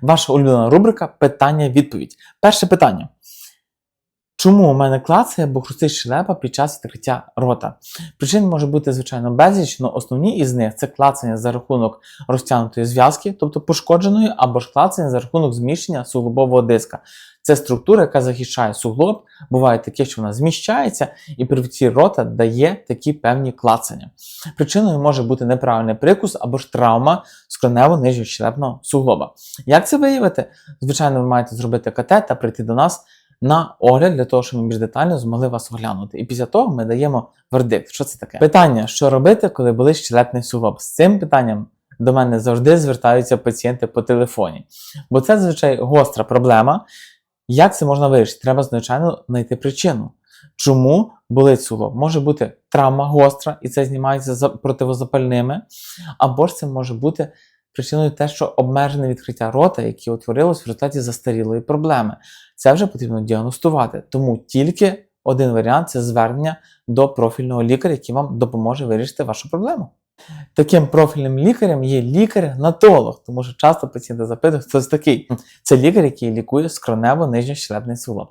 Ваша улюблена рубрика Питання-відповідь. Перше питання. Чому у мене клацає або хрустить щелепа під час відкриття рота? Причин може бути, звичайно, безліч, але основні із них це клацання за рахунок розтягнутої зв'язки, тобто пошкодженої, або ж клацання за рахунок зміщення суглобового диска. Це структура, яка захищає суглоб. Буває таке, що вона зміщається, і при відкритті рота дає такі певні клацання. Причиною може бути неправильний прикус або ж травма скронево нижньощелепного суглоба. Як це виявити? Звичайно, ви маєте зробити КТ та прийти до нас на огляд для того, щоб ми більш детально змогли вас оглянути. І після того ми даємо вердикт. Що це таке? Питання: що робити, коли болить щелепний суглоб? З цим питанням до мене завжди звертаються пацієнти по телефоні, бо це зазвичай гостра проблема. Як це можна вирішити? Треба, звичайно, знайти причину. Чому болить суглоб? Може бути травма гостра, і це знімається за противозапальними, або ж це може бути причиною те, що обмежене відкриття рота, яке утворилось в результаті застарілої проблеми. Це вже потрібно діагностувати. Тому тільки один варіант це звернення до профільного лікаря, який вам допоможе вирішити вашу проблему. Таким профільним лікарем є лікар-натолог, тому що часто пацієнти запитують, хто це такий. Це лікар, який лікує скронево нижньощелепний суглоб.